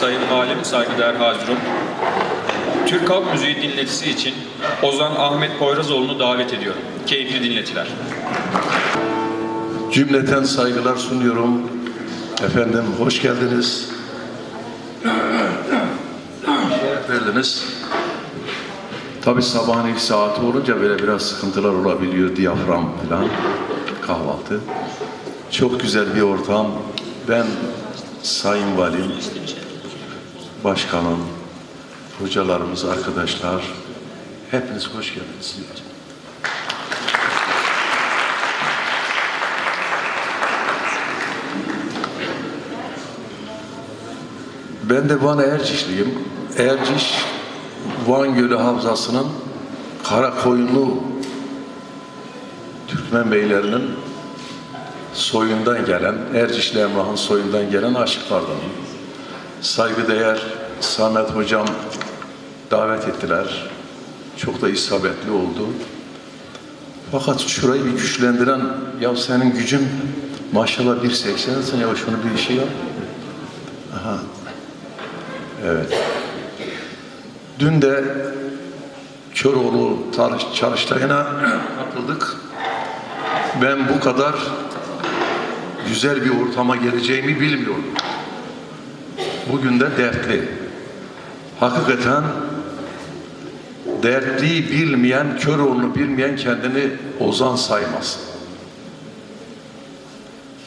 Sayın Valim, saygıdeğer hazirum. Türk Halk Müziği dinletisi için Ozan Ahmet Poyrazoğlu'nu davet ediyorum. Keyifli dinletiler. Cümleten saygılar sunuyorum. Efendim hoş geldiniz. Şeref verdiniz. Tabi sabahın ilk saati olunca böyle biraz sıkıntılar olabiliyor. Diyafram falan. Kahvaltı. Çok güzel bir ortam. Ben Sayın Valim, Başkanım, hocalarımız, arkadaşlar, hepiniz hoş geldiniz. Ben de Van Ercişliyim. Erciş, Van Gölü Havzası'nın Karakoyunlu Türkmen beylerinin soyundan gelen, Ercişli Emrah'ın soyundan gelen aşıklardanım. Saygıdeğer Samet Hocam davet ettiler. Çok da isabetli oldu. Fakat şurayı bir güçlendiren, ya senin gücün maşallah 1.80'sin ya şunu bir şey yap. Aha. Evet. Dün de Köroğlu Tarış Çalıştayı'na katıldık. Ben bu kadar güzel bir ortama geleceğimi bilmiyordum. Bugün de dertli. Hakikaten dertliyi bilmeyen, Köroğlu'nu bilmeyen kendini ozan saymaz.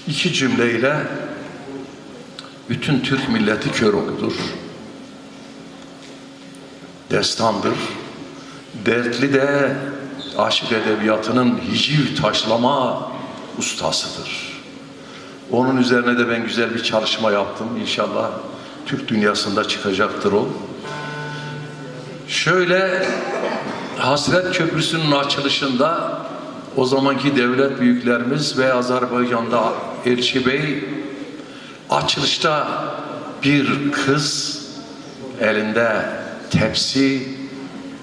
İki cümleyle bütün Türk milleti Köroğlu'dur. Destandır. Dertli de aşık edebiyatının hiciv taşlama ustasıdır. Onun üzerine de ben güzel bir çalışma yaptım. İnşallah Türk dünyasında çıkacaktır o. Şöyle Hasret Köprüsü'nün açılışında o zamanki devlet büyüklerimiz ve Azerbaycan'da Elçi Bey açılışta bir kız elinde tepsi,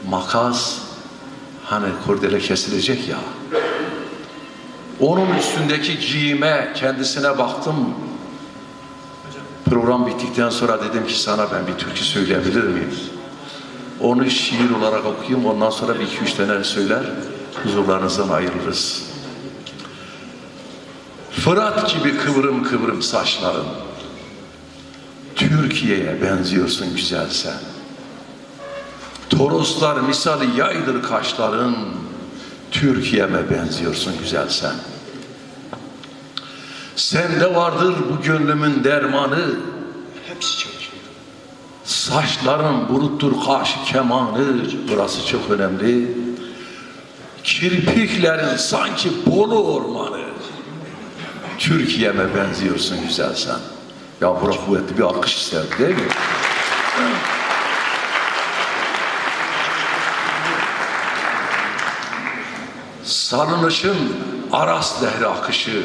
makas, hani kurdele kesilecek ya. Onun üstündeki giyime kendisine baktım. Program bittikten sonra dedim ki sana ben bir türkü söyleyebilir miyim? Onu şiir olarak okuyayım ondan sonra bir iki üç tane söyler huzurlarınızdan ayrılırız. Fırat gibi kıvrım kıvrım saçların Türkiye'ye benziyorsun güzel sen. Toroslar misali yaydır kaşların Türkiye'me benziyorsun güzel sen. Sende vardır bu gönlümün dermanı Hepsi çalışıyor. Saçların buluttur kaş kemanı Burası çok önemli. Kirpiklerin sanki Bolu ormanı Türkiye'me benziyorsun güzel sen. Ya bura kuvvetli bir alkış ister değil mi? Sarınışın Aras dehri akışı,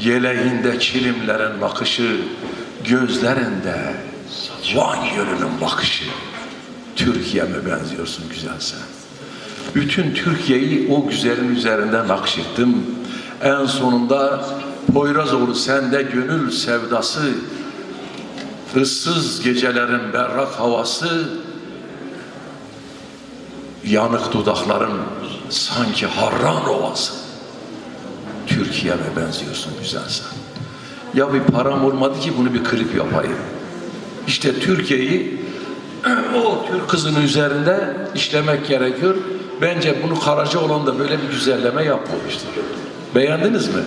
yeleğinde kilimlerin bakışı, gözlerinde Van Gölü'nün bakışı. Türkiye'me benziyorsun güzel sen. Bütün Türkiye'yi o güzelin üzerinde nakşettim. En sonunda Poyrazoğlu sende gönül sevdası, ıssız gecelerin berrak havası, yanık dudakların sanki harran ovası. Türkiye'me benziyorsun güzel sen. Ya bir param olmadı ki bunu bir klip yapayım. İşte Türkiye'yi o Türk kızının üzerinde işlemek gerekiyor. Bence bunu Karacaoğlan da böyle bir güzelleme yapmamıştır. Beğendiniz mi?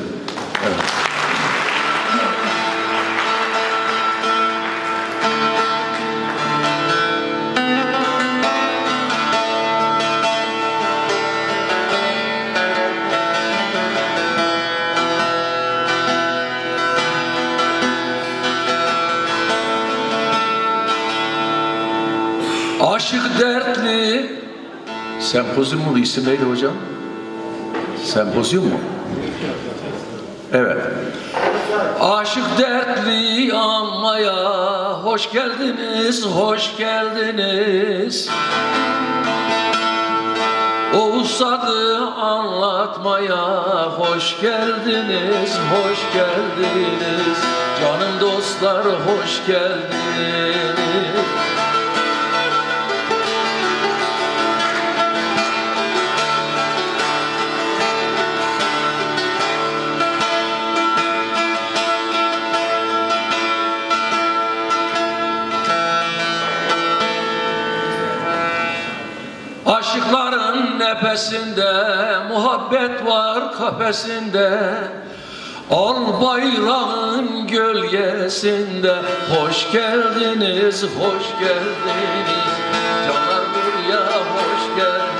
Dertli Sempozyum mu? İsim neydi hocam? Sempozyum mu? Evet. Aşık dertli anmaya hoş geldiniz, hoş geldiniz. O usadı anlatmaya hoş geldiniz, hoş geldiniz. Canım dostlar hoş geldiniz Aşıkların nefesinde muhabbet var kafesinde. Al bayrağın gölgesinde Hoş geldiniz, hoş geldiniz. Canlar buraya hoş geldiniz.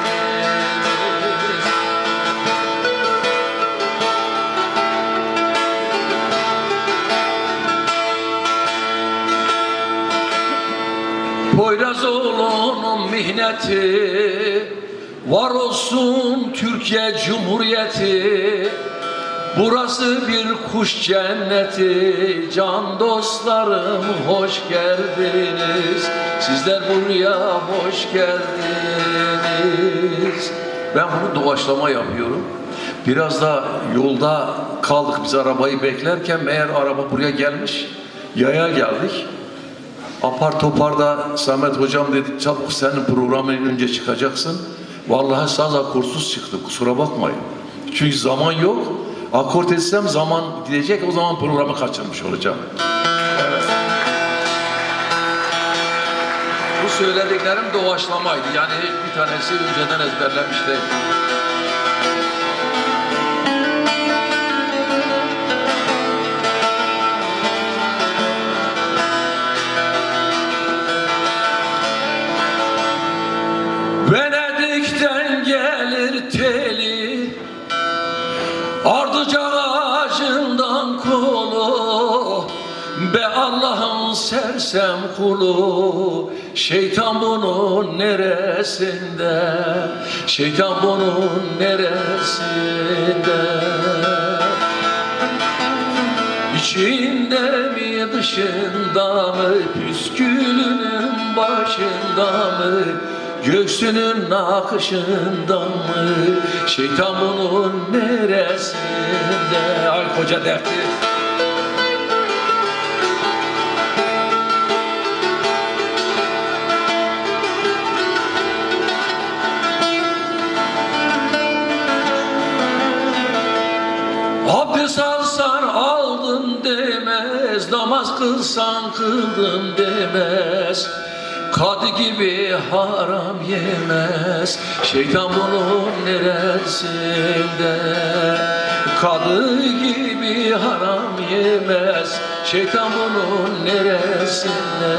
Poyrazoğlu'nun mihneti Var olsun Türkiye Cumhuriyeti Burası bir kuş cenneti. Can dostlarım hoş geldiniz. Sizler buraya hoş geldiniz. Ben bunu doğaçlama yapıyorum. Biraz da yolda kaldık biz arabayı beklerken. Meğer araba buraya gelmiş Yaya geldik. Apar topar da Samet hocam dedi çabuk senin programın önce çıkacaksın. Vallahi saz akorsuz çıktı kusura bakmayın. Çünkü zaman yok. Akort etsem zaman gidecek o zaman programı kaçırmış olacağım. Evet. Bu söylediklerim doğaçlamaydı. Yani bir tanesi önceden ezberlemiş. Be Allah'ın sersem kulu Şeytan bunun neresinde? Şeytan bunun neresinde? İçinde mi dışında mı Püskülünün başında mı Göğsünün nakışında mı? Şeytan bunun neresinde? Ay koca dertli demez Namaz kılsan kıldın demez. Kadı gibi haram yemez. Şeytan bunun neresinde Kadı gibi haram yemez. Şeytan bunun neresinde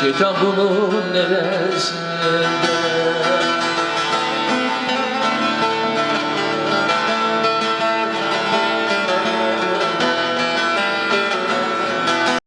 Şeytan bunun neresinde